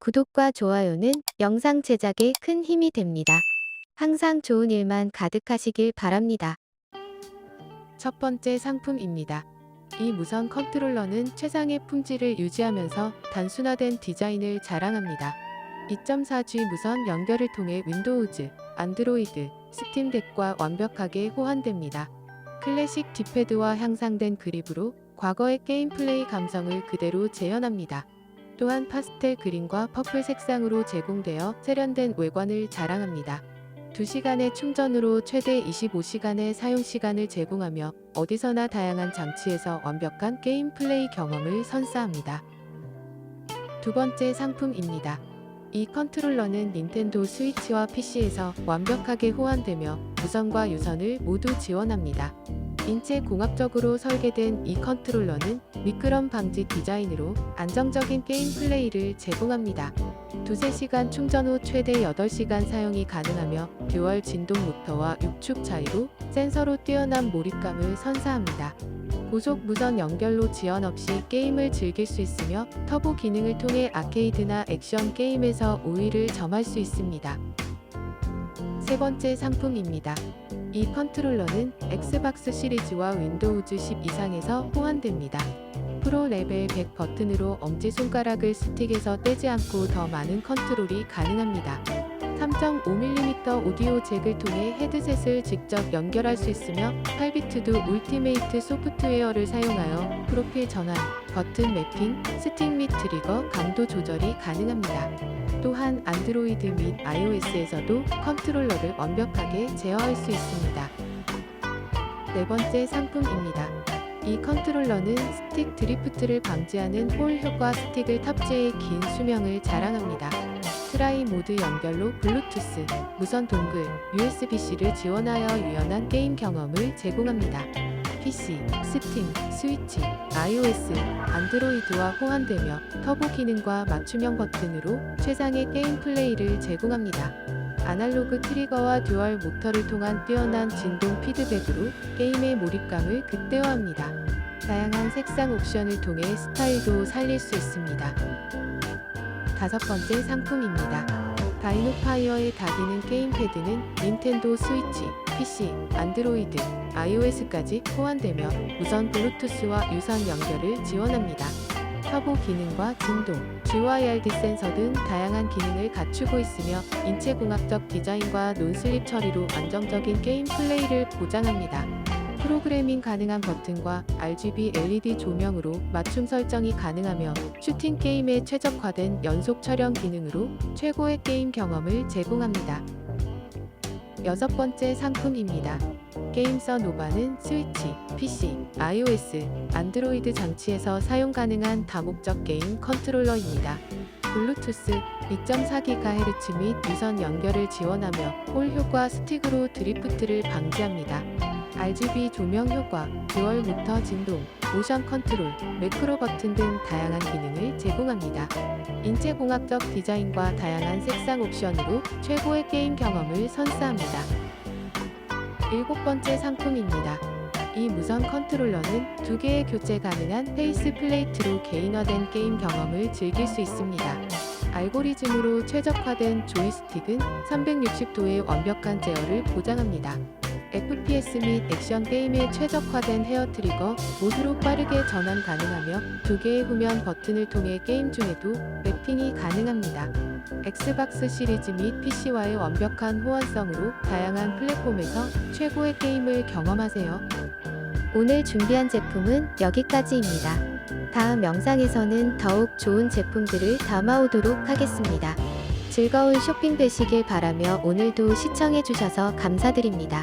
구독과 좋아요는 영상 제작에 큰 힘이 됩니다. 항상 좋은 일만 가득하시길 바랍니다. 첫 번째 상품입니다. 이 무선 컨트롤러는 최상의 품질을 유지하면서 단순화된 디자인을 자랑합니다. 2.4G 무선 연결을 통해 윈도우즈, 안드로이드, 스팀덱과 완벽하게 호환됩니다. 클래식 뒷패드와 향상된 그립으로 과거의 게임 플레이 감성을 그대로 재현합니다. 또한 파스텔 그린과 퍼플 색상으로 제공되어 세련된 외관을 자랑합니다. 2시간의 충전으로 최대 25시간의 사용 시간을 제공하며 어디서나 다양한 장치에서 완벽한 게임 플레이 경험을 선사합니다. 두 번째 상품입니다. 이 컨트롤러는 닌텐도 스위치와 PC에서 완벽하게 호환되며 무선과 유선을 모두 지원합니다. 인체 공학적으로 설계된 이 컨트롤러는 미끄럼 방지 디자인으로 안정적인 게임 플레이를 제공합니다. 두세 시간 충전 후 최대 8시간 사용이 가능하며 듀얼 진동 모터와 6축 차이로 센서로 뛰어난 몰입감을 선사합니다. 고속 무선 연결로 지연 없이 게임을 즐길 수 있으며 터보 기능을 통해 아케이드나 액션 게임에서 우위를 점할 수 있습니다. 세 번째 상품입니다. 이 컨트롤러는 엑스박스 시리즈와 윈도우즈 10 이상에서 호환됩니다. 프로 레벨 100 버튼으로 엄지손가락을 스틱에서 떼지 않고 더 많은 컨트롤이 가능합니다. 3.5mm 오디오 잭을 통해 헤드셋을 직접 연결할 수 있으며 8비트도 울티메이트 소프트웨어를 사용하여 프로필 전환, 버튼 매핑, 스틱 및 트리거 강도 조절이 가능합니다. 또한 안드로이드 및 iOS에서도 컨트롤러를 완벽하게 제어할 수 있습니다. 네 번째 상품입니다. 이 컨트롤러는 스틱 드리프트를 방지하는 홀 효과 스틱을 탑재해 긴 수명을 자랑합니다. 트라이 모드 연결로 블루투스, 무선 동글, USB-C를 지원하여 유연한 게임 경험을 제공합니다. PC, 스팀, 스위치, iOS, 안드로이드와 호환되며 터보 기능과 맞춤형 버튼으로 최상의 게임 플레이를 제공합니다. 아날로그 트리거와 듀얼 모터를 통한 뛰어난 진동 피드백으로 게임의 몰입감을 극대화합니다. 다양한 색상 옵션을 통해 스타일도 살릴 수 있습니다. 다섯 번째 상품입니다. 다이노파이어의 다기능 게임 패드는 닌텐도 스위치, PC, 안드로이드, iOS까지 호환되며 무선 블루투스와 유선 연결을 지원합니다. 터보 기능과 진동, GYRD 센서 등 다양한 기능을 갖추고 있으며 인체공학적 디자인과 논슬립 처리로 안정적인 게임 플레이를 보장합니다. 프로그래밍 가능한 버튼과 RGB LED 조명으로 맞춤 설정이 가능하며 슈팅 게임에 최적화된 연속 촬영 기능으로 최고의 게임 경험을 제공합니다. 여섯 번째 상품입니다. 게임서 노바는 스위치, PC, iOS, 안드로이드 장치에서 사용 가능한 다목적 게임 컨트롤러입니다. 블루투스 2.4GHz 및 유선 연결을 지원하며 홀 효과 스틱으로 드리프트를 방지합니다. RGB 조명 효과, 듀얼 모터 진동, 모션 컨트롤, 매크로 버튼 등 다양한 기능을 제공합니다. 인체공학적 디자인과 다양한 색상 옵션으로 최고의 게임 경험을 선사합니다. 일곱 번째 상품입니다. 이 무선 컨트롤러는 두 개의 교체 가능한 페이스 플레이트로 개인화된 게임 경험을 즐길 수 있습니다. 알고리즘으로 최적화된 조이스틱은 360도의 완벽한 제어를 보장합니다. FPS 및 액션 게임에 최적화된 헤어 트리거 모드로 빠르게 전환 가능하며 두 개의 후면 버튼을 통해 게임 중에도 맵핑이 가능합니다. 엑스박스 시리즈 및 PC와의 완벽한 호환성으로 다양한 플랫폼에서 최고의 게임을 경험하세요. 오늘 준비한 제품은 여기까지입니다. 다음 영상에서는 더욱 좋은 제품들을 담아오도록 하겠습니다. 즐거운 쇼핑 되시길 바라며 오늘도 시청해주셔서 감사드립니다.